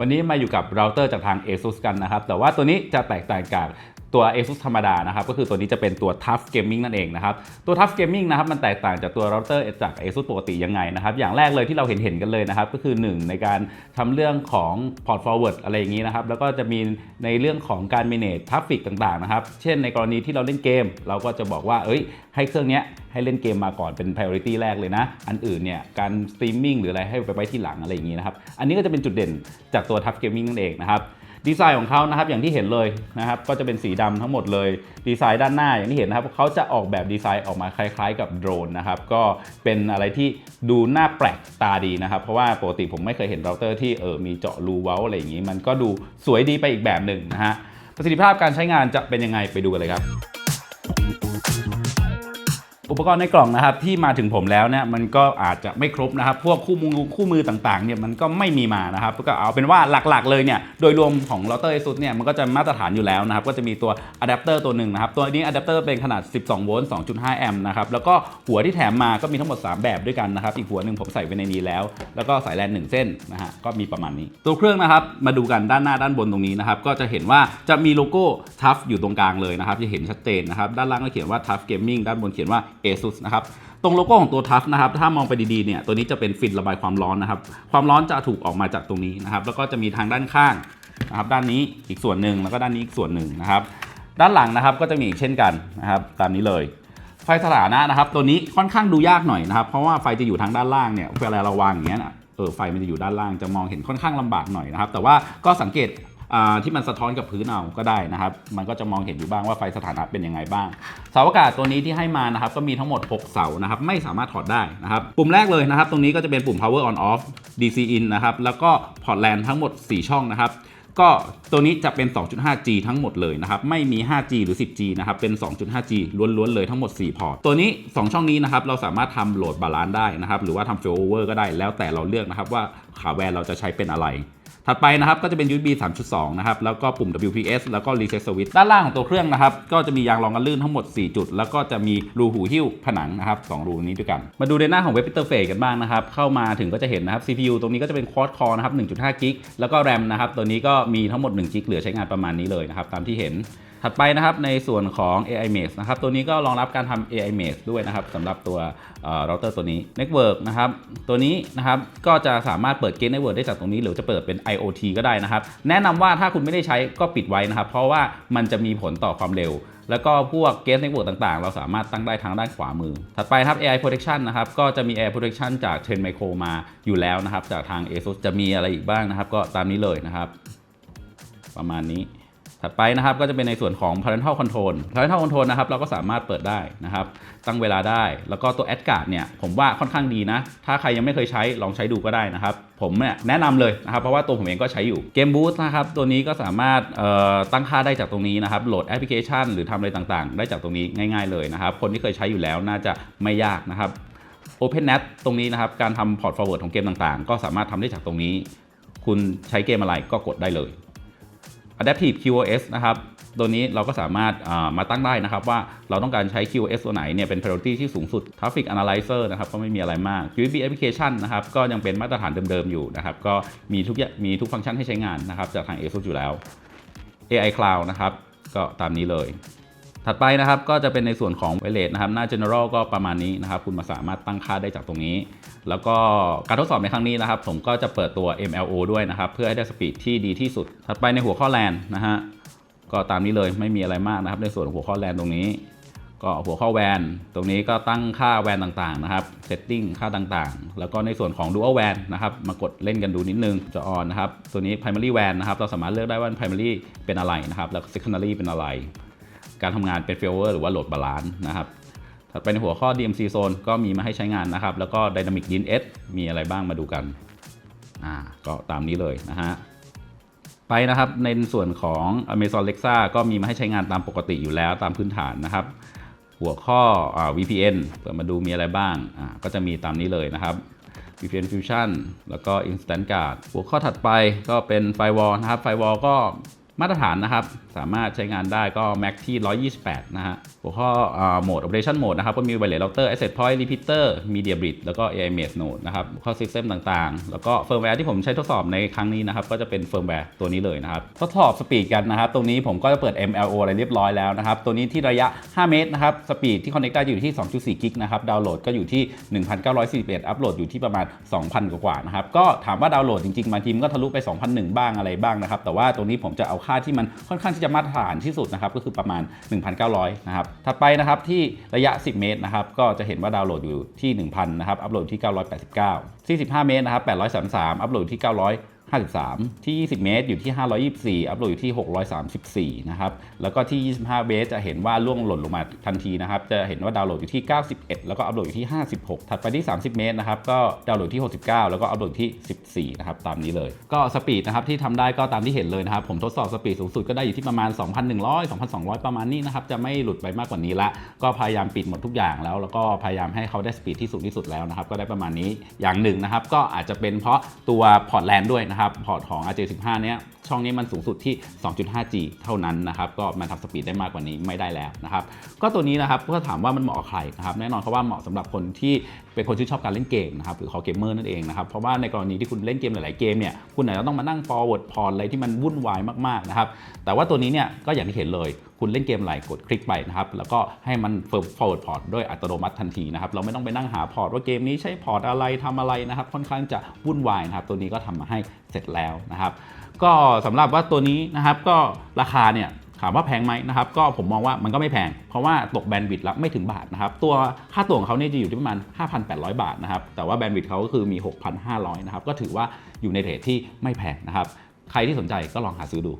วันนี้มาอยู่กับเราเตอร์จากทาง ASUS กันนะครับ แต่ว่าตัวนี้จะแตกต่างจาก ตัว ASUS ธรรมดานะครับก็คือตัวนี้จะเป็นตัว Tough Gaming นั่นเองนะครับตัว Tough Gaming นะครับมันแตกต่างจากตัวเราเตอร์จาก ASUS ปกติยังไงนะครับอย่างแรกเลยที่เราเห็นเห็นๆกันเลยนะครับก็คือ 1 ในการทำเรื่องของ Port Forward อะไรอย่างนี้นะครับแล้วก็จะมีในเรื่องของการ manage traffic ต่างๆนะครับเช่นในกรณีที่เราเล่นเกม เราก็จะบอกว่าเอ้ยให้เครื่องนี้ให้เล่นเกมมาก่อนเป็น priority แรกเลยนะ อันอื่นเนี่ยการ streaming หรืออะไรให้ไปไว้ที่หลังอะไรอย่างนี้นะครับอันนี้ก็จะเป็นจุดเด่นจากตัว Tough Gaming นั่นเองนะครับ ดีไซน์ของเขานะครับอย่างที่เห็นเลยนะครับก็จะเป็นสีดำทั้งหมดเลยดีไซน์ด้านหน้าอย่างที่เห็นนะครับเขาจะออกแบบดีไซน์ออกมาคล้าย ๆ กับโดรนนะครับก็เป็นอะไรที่ดูน่าแปลกตาดีนะครับ เพราะว่าปกติผมไม่เคยเห็นเราเตอร์ที่เออมีเจาะรูเว้าอะไรอย่างนี้ มันก็ดูสวยดีไปอีกแบบหนึ่งนะฮะประสิทธิภาพการใช้งานจะเป็นยังไงไปดูกันเลยครับ อุปกรณ์ในกล่องนะครับที่มาถึงผมแล้วเนี่ยมันก็อาจจะไม่ครบนะครับ พวกคู่มือคู่มือต่างๆเนี่ยมันก็ไม่มีมานะครับก็เอาเป็นว่าหลักๆเลยเนี่ยโดยรวมของเราเตอร์ ASUS เนี่ยมันก็จะมาตรฐานอยู่แล้วนะครับก็จะมีตัวอะแดปเตอร์ตัวหนึ่งนะครับตัวนี้อะแดปเตอร์เป็นขนาด 12 โวลต์ 2.5 แอมป์นะครับแล้วก็หัวที่แถมมาก็มีทั้งหมด 3 แบบด้วยกันนะครับอีกหัวหนึ่งผมใส่ไว้ในนี้แล้ว แล้วก็สายแลนหนึ่งเส้นนะฮะก็มีประมาณนี้ ตัวเครื่องนะครับมาดูกันด้านหน้าด้านบนตรงนี้นะครับก็จะเห็นว่าจะมีโลโก้ Tough อยู่ตรงกลางเลยนะครับจะเห็นชัดเจนนะครับด้านล่างก็เขียนว่า Tough Gaming ด้านบนเขียนว่า ASUS นะครับตรงโลโก้ของตัวทัฟนะครับถ้ามองไปดีๆเนี่ยตัวนี้จะเป็นฟินระบายความร้อนนะครับความร้อนจะถูกออกมาจากตรงนี้นะครับแล้วก็จะมีทางด้านข้างนะครับด้านนี้อีกส่วนหนึ่งแล้วก็ด้านนี้อีกส่วนหนึ่งนะครับด้านหลังนะครับก็จะมีอีกเช่นกันนะครับตามนี้เลยไฟสถานะนะครับตัวนี้ค่อนข้างดูยากหน่อยนะครับเพราะว่าไฟจะอยู่ทางด้านล่างเนี่ยเวลาเราวางอย่างเงี้ยนะเออไฟมันจะอยู่ด้านล่างจะมองเห็นค่อนข้างลำบากหน่อยนะครับแต่ว่าก็สังเกต ที่มันสะท้อนกับพื้นเอาก็ได้นะครับ มันก็จะมองเห็นอยู่บ้างว่าไฟสถานะเป็นยังไงบ้าง เสาอากาศตัวนี้ที่ให้มานะครับก็มีทั้งหมด 6 เสานะครับไม่สามารถถอดได้นะครับ ปุ่มแรกเลยนะครับ ตรงนี้ก็จะเป็นปุ่ม power on off DC in นะครับแล้วก็พอร์ตแลนทั้งหมด 4 ช่องนะครับก็ตัวนี้จะเป็น 2.5G ทั้งหมดเลยนะครับ ไม่มี 5G หรือ 10G นะครับ เป็น 2.5G ล้วนๆ เลยทั้งหมด 4 พอร์ต ตัวนี้ 2 ช่องนี้นะครับ เราสามารถทำโหลดบาลานซ์ได้นะครับ หรือว่าทำ failover ก็ได้ แล้วแต่เราเลือกนะครับว่าขาแวนเราจะใช้เป็นอะไร ถัดไปนะครับก็จะเป็น USB 3.2 นะครับ แล้วก็ปุ่ม WPS แล้วก็ Reset Switch ด้านล่างของตัวเครื่องนะครับ ก็จะมียางรองกันลื่นทั้งหมด 4 จุด แล้วก็จะมีรูหูหิ้วผนังนะครับ2รูนี้ด้วยกัน มาดูในหน้าของเว็บอินเทอร์เฟซกันบ้างนะครับ เข้ามาถึงก็จะเห็นนะครับ CPU ตรงนี้ก็จะเป็น Quad Core นะครับ 1.5 กิก แล้วก็ RAM นะครับ ตัวนี้ก็มีทั้งหมด1กิกเหลือใช้งานประมาณนี้เลยนะครับ ตามที่เห็น ถัดไปนะครับในส่วนของ AI Mesh นะครับตัวนี้ก็รองรับการทำ AI Mesh ด้วยนะครับสำหรับตัวเราเตอร์ตัวนี้ Network นะครับตัวนี้นะครับก็จะสามารถเปิด Gate Network ได้จากตรงนี้ หรือจะเปิดเป็น IoT ก็ได้นะครับ แนะนำว่าถ้าคุณไม่ได้ใช้ก็ปิดไว้นะครับ เพราะว่ามันจะมีผลต่อความเร็วแล้วก็พวก Gate Network ต่างๆ เราสามารถตั้งได้ทางด้านขวามือ ถัดไปครับ AI Protection นะครับ ก็จะมี AI Protection จาก Trend Micro มาอยู่แล้วนะครับ จากทาง ASUS จะมีอะไรอีกบ้างนะครับ ก็ตามนี้เลยนะครับ ประมาณนี้ ถัดไปนะครับก็จะเป็นในส่วนของ parental control parental control นะครับเราก็สามารถเปิดได้นะครับ ตั้งเวลาได้ แล้วก็ตัว ad card เนี่ยผมว่าค่อนข้างดีนะ ถ้าใครยังไม่เคยใช้ลองใช้ดูก็ได้นะครับ ผมเนี่ยแนะนำเลยนะครับ เพราะว่าตัวผมเองก็ใช้อยู่ Game Boost นะครับตัวนี้ก็สามารถตั้งค่าได้จากตรงนี้นะครับ โหลดแอปพลิเคชัน หรือทำอะไรต่างๆ ได้จากตรงนี้ง่าย ๆเลยนะครับ คนที่เคยใช้อยู่แล้วน่าจะไม่ยากนะครับ OpenNet ตรงนี้นะครับการทำ port forward ของเกมต่างๆ ก็สามารถทำได้จากตรงนี้ คุณใช้เกมอะไรก็กดได้เลย Adaptive QoS นะครับตัวนี้เราก็สามารถมาตั้งได้นะครับว่าเราต้องการใช้ QoS ตัวไหนเนี่ยเป็น priority ที่สูงสุด Traffic Analyzer นะครับก็ไม่มีอะไรมาก USB Application นะครับก็ยังเป็นมาตรฐานเดิมๆอยู่นะครับก็มีทุกอย่างมีทุกฟังก์ชันให้ใช้งานนะครับจากทาง ASUS อยู่แล้ว AI Cloud นะครับก็ตามนี้เลย ถัดไปนะครับก็จะเป็นในส่วนของ Wireless นะครับหน้า General ก็ประมาณนี้นะครับคุณมาสามารถตั้งค่าได้จากตรงนี้ แล้วก็การทดสอบในครั้งนี้นะครับ ผมก็จะเปิดตัว MLO ด้วยนะครับ เพื่อให้ได้สปีดที่ดีที่สุด ถัดไปในหัวข้อ LAN นะฮะก็ตามนี้เลยไม่มีอะไรมากนะครับ ในส่วนหัวข้อ LAN ตรงนี้ ก็หัวข้อแวนตรงนี้ก็ตั้งค่าแวนต่างๆนะครับเซตติ้งค่าต่างๆ แล้วก็ในส่วนของ Dual WAN นะครับมากดเล่นกันดูนิดนึงจะออนนะครับตัวนี้ Primary WAN นะครับเราสามารถเลือกได้ว่า Primary เป็นอะไรนะครับแล้ว Secondary เป็นอะไร การทำงานเป็น failover หรือว่า load balance นะครับถัดไปในหัวข้อ DMC zone ก็มีมาให้ใช้งานนะครับ แล้วก็ Dynamic DNS มีอะไรบ้างมาดูกันอ่าก็ตามนี้เลยนะฮะไปนะครับในส่วนของ Amazon Alexa ก็มีมาให้ใช้งานตามปกติอยู่แล้วตามพื้นฐานนะครับ หัวข้ออ VPN เปิดมาดูมีอะไรบ้างอ่าก็จะมีตามนี้เลยนะครับ VPN Fusion แล้วก็ Instant Guard หัวข้อถัดไปก็เป็น Firewall นะครับ Firewall ก็ มาตรฐานนะครับ สามารถใช้งานได้ก็ Mac ที่ 128 นะฮะ หัวข้อโหมด Operation Mode นะครับ ก็มี Wireless Router Access Point Repeater Media Bridge แล้วก็ AI Mesh Node นะครับหัวข้อ System ต่างๆ แล้วก็เฟิร์มแวร์ที่ผมใช้ทดสอบในครั้งนี้นะครับ ก็จะเป็นเฟิร์มแวร์ตัวนี้เลยนะครับ ทดสอบสปีดกันนะครับ ตรงนี้ผมก็จะเปิด MLO อะไรเรียบร้อยแล้วนะครับ ตัวนี้ที่ระยะ 5 เมตรนะครับ สปีดที่ Connect ได้อยู่ที่ 2.4 กิกนะครับ ดาวน์โหลดก็อยู่ที่ 1,941 อัปโหลดอยู่ที่ประมาณ 2,000 กว่าๆนะครับ ก็ถามว่าดาวน์โหลดจริงๆบางทีมันก็ทะลุไป 2,001 บ้างอะไรบ้างนะครับ แต่ว่าตรงนี้ผมจะเอาค่าที่มันค่อนข้างที่จะมาตรฐานที่สุดนะครับก็คือประมาณ 1,900 นะครับ ถัดไปนะครับที่ระยะ 10 เมตรนะครับก็จะเห็นว่าดาวน์โหลดอยู่ที่ 1,000 นะครับ อัปโหลดที่ 989ที่15เมตรนะครับ833 อัปโหลดที่ 900 53 ที่ 20 เมตรอยู่ที่ 524 อัพโหลดอยู่ที่ 634 นะครับ แล้วก็ที่ 25 เมตรจะเห็นว่าล่วงหล่นลงมาทันทีนะครับ จะเห็นว่าดาวน์โหลดอยู่ที่ 91 แล้วก็อัพโหลดอยู่ที่ 56 ถัดไปที่ 30 เมตรนะครับ ก็ดาวน์โหลดที่ 69 แล้วก็อัพโหลดที่ 14 นะครับ ตามนี้เลย ก็สปีดนะครับที่ทำได้ก็ตามที่เห็นเลยนะครับ ผมทดสอบสปีดสูงสุดก็ได้อยู่ที่ประมาณ 2,100 2,200 ประมาณนี้นะครับ จะไม่หลุดไปมากกว่านี้ละ ก็พยายามปิดหมดทุกอย่างแล้ว แล้วก็พยายามให้เขาได้สปีดที่สูงที่สุดแล้วนะครับ ก็ได้ประมาณนี้อย่างหนึ่งนะครับก็อาจจะเป็นเพราะตัวพอร์ตแลนด์ด้วยนะครับพอร์ตของ RJ15 เนี้ย ช่องนี้มันสูงสุดที่ 2.5G เท่านั้นนะครับ ก็มันทำสปีดได้มากกว่านี้ไม่ได้แล้วนะครับ ก็ตัวนี้นะครับก็ถามว่ามันเหมาะกับใครนะครับ แน่นอนเขาว่าเหมาะสำหรับคนที่เป็นคนที่ชอบการเล่นเกมนะครับ หรือคอเกมเมอร์นั่นเองนะครับ เพราะว่าในกรณีที่คุณเล่นเกมหลาย ๆ เกมเนี่ย คุณอาจจะต้องมานั่ง forward port อะไรที่มันวุ่นวายมาก ๆ นะครับ แต่ว่าตัวนี้เนี่ยก็อย่างที่เห็นเลย คุณเล่นเกมอะไรกดคลิกไปนะครับ แล้วก็ให้มัน forward port ด้วยอัตโนมัติทันทีนะครับ เราไม่ต้องไปนั่งหาพอร์ตว่าเกมนี้ใช้พอร์ตอะไรทำอะไรนะครับ ค่อนข้างจะวุ่นวายนะครับ ตัวนี้ก็ทำมาให้เสร็จแล้วนะครับ ก็สำหรับว่าตัวนี้นะครับก็ราคาเนี่ยถามว่าแพงไหมนะครับก็ผมมองว่ามันก็ไม่แพง เพราะว่าตกแบนด์วิดต์ละไม่ถึงบาทนะครับตัวค่าตัวของเขาเนี่ยจะอยู่ที่ประมาณ 5,800 บาทนะครับแต่ว่าแบนด์วิดต์เขาก็คือมี 6,500นะครับก็ถือว่าอยู่ในเรทที่ไม่แพงนะครับใครที่สนใจก็ลองหาซื้อดู